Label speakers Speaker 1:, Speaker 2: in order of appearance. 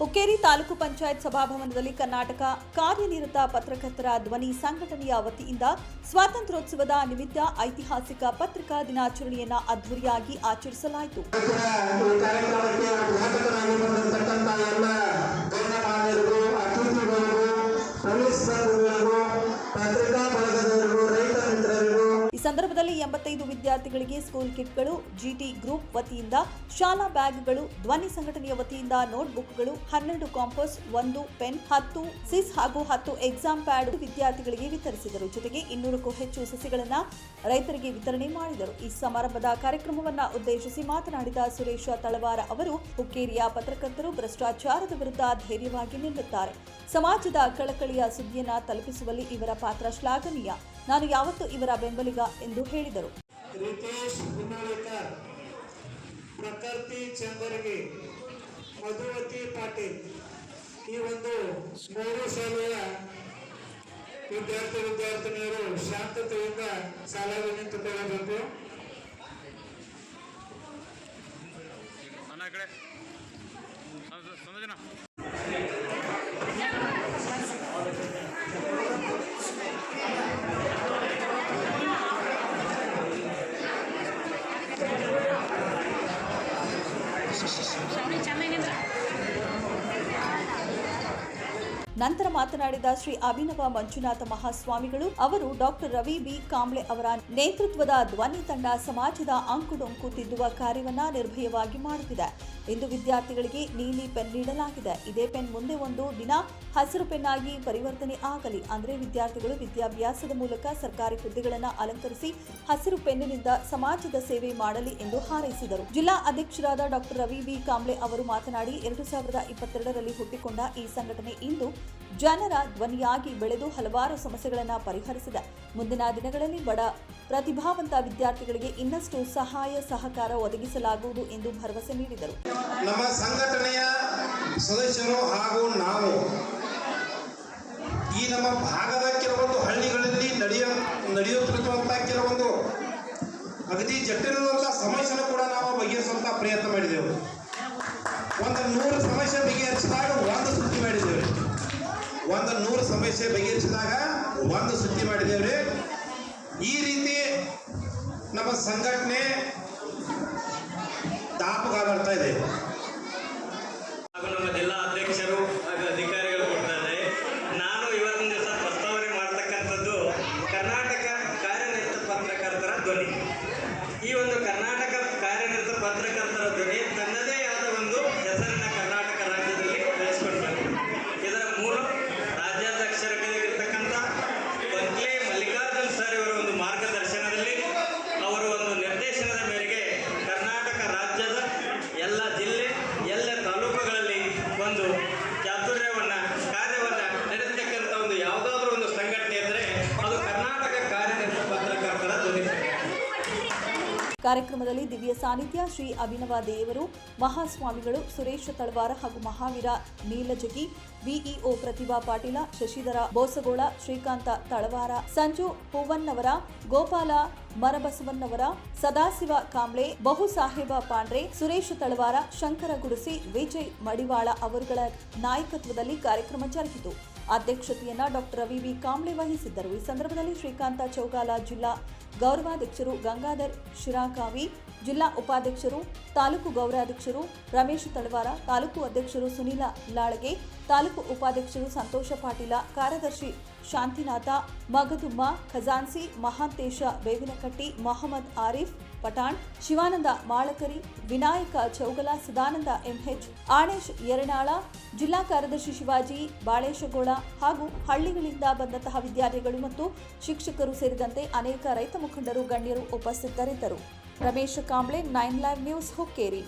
Speaker 1: ಹುಕ್ಕೇರಿ ತಾಲೂಕು ಪಂಚಾಯತ್ ಸಭಾಭವನದಲ್ಲಿ ಕರ್ನಾಟಕ ಕಾರ್ಯನಿರತ ಪತ್ರಕರ್ತರ ಧ್ವನಿ ಸಂಘಟನೆಯ ವತಿಯಿಂದ ಸ್ವಾತಂತ್ರ್ಯೋತ್ಸವದ ನಿಮಿತ್ತ ಐತಿಹಾಸಿಕ ಪತ್ರಿಕಾ ದಿನಾಚರಣೆಯನ್ನು ಅದ್ದೂರಿಯಾಗಿ ಆಚರಿಸಲಾಯಿತು.
Speaker 2: ಕಾರ್ಯಕ್ರಮಕ್ಕೆ
Speaker 1: ಸಂದರ್ಭದಲ್ಲಿ ಎಂಬತ್ತೈದು ವಿದ್ಯಾರ್ಥಿಗಳಿಗೆ ಸ್ಕೂಲ್ ಕಿಟ್ಗಳು ಜಿಟಿ ಗ್ರೂಪ್ ವತಿಯಿಂದ ಶಾಲಾ ಬ್ಯಾಗ್ಗಳು, ಧ್ವನಿ ಸಂಘಟನೆಯ ವತಿಯಿಂದ ನೋಟ್ಬುಕ್ಗಳು, ಹನ್ನೆರಡು ಕಾಂಪಸ್, ಒಂದು ಪೆನ್, ಹತ್ತು ಸಿಸ್ ಹಾಗೂ ಹತ್ತು ಎಕ್ಸಾಮ್ ಪ್ಯಾಡ್ ವಿದ್ಯಾರ್ಥಿಗಳಿಗೆ ವಿತರಿಸಿದರು. ಜೊತೆಗೆ ಇನ್ನೂರಕ್ಕೂ ಹೆಚ್ಚು ಸಸಿಗಳನ್ನು ರೈತರಿಗೆ ವಿತರಣೆ ಮಾಡಿದರು. ಈ ಸಮಾರಂಭದ ಕಾರ್ಯಕ್ರಮವನ್ನು ಉದ್ದೇಶಿಸಿ ಮಾತನಾಡಿದ ಸುರೇಶ ತಳವಾರ ಅವರು, ಹುಕ್ಕೇರಿಯ ಪತ್ರಕರ್ತರು ಭ್ರಷ್ಟಾಚಾರದ ವಿರುದ್ಧ ಧೈರ್ಯವಾಗಿ ನಿಲ್ಲುತ್ತಾರೆ. ಸಮಾಜದ ಕಳಕಳಿಯ ಸುದ್ದಿಯನ್ನ ತಲುಪಿಸುವಲ್ಲಿ ಇವರ ಪಾತ್ರ ಶ್ಲಾಘನೀಯ. ನಾನು ಯಾವತ್ತೂ ಇವರ ಬೆಂಬಲಿಗ ಎಂದು ಹೇಳಿದರು.
Speaker 2: ರಿತೇಶ್ ಹುನ್ನೋಳಿಕರ್ ಪ್ರಕೃತಿ ಚಂದರ್ಗಿ ಮಧುವತಿ ಪಾಟೀಲ್ ಈ ಒಂದು ಮೂರು ಶಾಲೆಯ ವಿದ್ಯಾರ್ಥಿ ವಿದ್ಯಾರ್ಥಿನಿಯರು ಶಾಂತತೆಯಿಂದ ಸಾಲಾಗಿ ನಿಂತುಕೊಳ್ಳಬೇಕು.
Speaker 3: ಅಣ್ಣ ಈ ಕಡೆ ಸಂದಜನ
Speaker 1: ನಂತರ ಮಾತನಾಡಿದ ಶ್ರೀ ಅಭಿನವ ಮಂಜುನಾಥ ಮಹಾಸ್ವಾಮಿಗಳು, ಅವರು ಡಾಕ್ಟರ್ ರವಿ ಬಿ. ಕಾಂಬ್ಳೆ ಅವರ ನೇತೃತ್ವದ ಧ್ವನಿ ತಂಡ ಸಮಾಜದ ಅಂಕುಡೊಂಕು ತಿದ್ದುವ ಕಾರ್ಯವನ್ನ ನಿರ್ಭಯವಾಗಿ ಮಾಡುತ್ತಿದೆ. ಇಂದು ವಿದ್ಯಾರ್ಥಿಗಳಿಗೆ ನೀಲಿ ಪೆನ್ ನೀಡಲಾಗಿದೆ. ಇದೇ ಪೆನ್ ಮುಂದೆ ಒಂದು ದಿನ ಹಸಿರು ಪೆನ್ ಆಗಿ ಪರಿವರ್ತನೆ ಆಗಲಿ ಅಂದರೆ ವಿದ್ಯಾರ್ಥಿಗಳು ವಿದ್ಯಾಭ್ಯಾಸದ ಮೂಲಕ ಸರ್ಕಾರಿ ಹುದ್ದೆಗಳನ್ನು ಅಲಂಕರಿಸಿ ಹಸಿರು ಪೆನ್ನಿನಿಂದ ಸಮಾಜದ ಸೇವೆ ಮಾಡಲಿ ಎಂದು ಹಾರೈಸಿದರು. ಜಿಲ್ಲಾ ಅಧ್ಯಕ್ಷರಾದ ಡಾಕ್ಟರ್ ರವಿ ಬಿ. ಕಾಂಬ್ಳೆ ಅವರು ಮಾತನಾಡಿ, ಎರಡು ಸಾವಿರದ ಇಪ್ಪತ್ತೆರಡರಲ್ಲಿ ಹುಟ್ಟಿಕೊಂಡ ಈ ಸಂಘಟನೆ ಇಂದು ಜನರ ಧ್ವನಿಯಾಗಿ ಬೆಳೆದು ಹಲವಾರು ಸಮಸ್ಯೆಗಳನ್ನು ಪರಿಹರಿಸಿದೆ. ಮುಂದಿನ ದಿನಗಳಲ್ಲಿ ಬಡ ಪ್ರತಿಭಾವಂತ ವಿದ್ಯಾರ್ಥಿಗಳಿಗೆ ಇನ್ನಷ್ಟು ಸಹಾಯ ಸಹಕಾರ ಒದಗಿಸಲಾಗುವುದು ಎಂದು ಭರವಸೆ ನೀಡಿದರು.
Speaker 2: ನಮ್ಮ ಸಂಘಟನೆಯ ಸದಸ್ಯರು ಹಾಗೂ ನಾವು ಈ ನಮ್ಮ ಭಾಗದ ಕೆಲವೊಂದು ಹಳ್ಳಿಗಳಲ್ಲಿ ನಡೆಯ ನಡೆಯುತ್ತಿರುವಂತಹ ಕೆಲವೊಂದು ಅಗದಿ ಜಟಿಲವಾದಂಥ ಸಮಸ್ಯೆ ಕೂಡ ನಾವು ಬಗೆಹರಿಸುವಂತಹ ಪ್ರಯತ್ನ ಸಮಸ್ಯೆ ಬಗೆಹರಿಸಿದಾಗ ಒಂದು ಸುದ್ದಿ ಮಾಡಿದೇವ್ರಿ ಈ ರೀತಿ ನಮ್ಮ ಸಂಘಟನೆ ತಾಪಗಾಲ ಬರ್ತಾ ಇದೆ
Speaker 4: ಹಾಗೂ ನಮ್ಮ ಜಿಲ್ಲಾ ಅಧ್ಯಕ್ಷರು ಹಾಗೂ ಅಧಿಕಾರಿಗಳು ಕೊಡ್ತಾರೆ ನಾನು ಇವತ್ತಿನ ದಿವಸ ಪ್ರಸ್ತಾವನೆ ಮಾಡ್ತಕ್ಕಂಥದ್ದು ಕರ್ನಾಟಕ ಕಾರ್ಯನಿರತ ಪತ್ರಕರ್ತರ ಧ್ವನಿ ಈ ಒಂದು ಕರ್ನಾಟಕ ಕಾರ್ಯನಿರತ ಪತ್ರಕರ್ತರ ಧ್ವನಿ ತನ್ನದೇ ಆದ ಒಂದು ಹೆಸರನ್ನ ಕರ್ನಾಟಕ ರಾಜ್ಯದಲ್ಲಿ ಬೆಳೆಸ್ಕೊಂಡು ಬಂದಿದೆ ಇದರ ಮೂಲ ರಾಜ್ಯಾಧ್ಯಕ್ಷರಾಗಿರ್ತಕ್ಕಂಥ ಬಂಕ್ಲೆ ಮಲ್ಲಿಕಾರ್ಜುನ್ ಸರ್ ಇವರ ಒಂದು ಮಾರ್ಗದರ್ಶನದಲ್ಲಿ ಅವರ ಒಂದು ನಿರ್ದೇಶನದ ಮೇರೆಗೆ ಕರ್ನಾಟಕ ರಾಜ್ಯದ ಎಲ್ಲ ಜಿಲ್ಲೆ ಎಲ್ಲ ತಾಲೂಕುಗಳಲ್ಲಿ ಒಂದು ಚಾತುರ್ಯವನ್ನ ಕಾರ್ಯವನ್ನ ನಡೆಸತಕ್ಕಂಥ ಒಂದು ಯಾವುದಾದ್ರೂ ಒಂದು ಸಂಘಟನೆ ಇದ್ದರೆ ಅದು ಕರ್ನಾಟಕ ಕಾರ್ಯನಿರತ ಪತ್ರಕರ್ತರ ಧ್ವನಿ
Speaker 1: ಕಾರ್ಯಕ್ರಮದಲ್ಲಿ ದಿವ್ಯ ಸಾನ್ನಿಧ್ಯ ಶ್ರೀ ಅಭಿನವ ದೇವರು, ಮಹಾಸ್ವಾಮಿಗಳು ಸುರೇಶ ತಳವಾರ ಹಾಗೂ ಮಹಾವೀರ ನೀಲಜಗಿ ಬಿಇಒ ಪ್ರತಿಭಾ ಪಾಟೀಲ, ಶಶಿಧರ ಬೋಸಗೋಳ, ಶ್ರೀಕಾಂತ ತಳವಾರ, ಸಂಜು ಹೂವನ್ನವರ, ಗೋಪಾಲ ಮರಬಸವನ್ನವರ, ಸದಾಶಿವ ಕಾಂಬ್ಳೆ ಬಹುಸಾಹೇಬ ಪಾಂಡ್ರೆ, ಸುರೇಶ ತಳವಾರ, ಶಂಕರ ಗುರುಸಿ ವಿಜಯ್ ಮಡಿವಾಳ ಅವರುಗಳ ನಾಯಕತ್ವದಲ್ಲಿ ಕಾರ್ಯಕ್ರಮ ಜರುಗಿತು. ಅಧ್ಯಕ್ಷತೆಯನ್ನ ಡಾಕ್ಟರ್ ರವಿ ವಿ ಕಾಂಬ್ಳೆ ವಹಿಸಿದ್ದರು. ಈ ಸಂದರ್ಭದಲ್ಲಿ ಶ್ರೀಕಾಂತ ಚೌಗಾಲ ಜಿಲ್ಲಾ ಗೌರವಾಧ್ಯಕ್ಷರು ಗಂಗಾಧರ್ ಶಿರಾಕಾವಿ, ಜಿಲ್ಲಾ ಉಪಾಧ್ಯಕ್ಷರು, ತಾಲೂಕು ಗೌರವಾಧ್ಯಕ್ಷರು ರಮೇಶ್ ತಳವಾರ, ತಾಲೂಕು ಅಧ್ಯಕ್ಷರು ಸುನೀಲ ಲಾಳಗೆ, ತಾಲೂಕು ಉಪಾಧ್ಯಕ್ಷರು ಸಂತೋಷ ಪಾಟೀಲ, ಕಾರ್ಯದರ್ಶಿ ಶಾಂತಿನಾಥ, ಮಗದುಮ್ಮ, ಖಜಾನ್ಸಿ, ಮಹಾಂತೇಶ, ಬೇವಿನಕಟ್ಟಿ, ಮೊಹಮ್ಮದ್ ಆರಿಫ್, ಪಠಾಣ್, ಶಿವಾನಂದ ಮಾಳಕರಿ, ವಿನಾಯಕ ಚೌಗಲ, ಸದಾನಂದ ಎಂಎಚ್, ಆಣೇಶ್ ಯರನಾಳ ಜಿಲ್ಲಾ ಕಾರ್ಯದರ್ಶಿ ಶಿವಾಜಿ ಬಾಳೇಶಗೋಳ ಹಾಗೂ ಹಳ್ಳಿಗಳಿಂದ ಬಂದಂತಹ ವಿದ್ಯಾರ್ಥಿಗಳು ಮತ್ತು ಶಿಕ್ಷಕರು ಸೇರಿದಂತೆ ಅನೇಕ ರೈತ ಮುಖಂಡರು, ಗಣ್ಯರು ಉಪಸ್ಥಿತರಿದ್ದರು. Ramesh Kamble, nine live news, Hukkeri.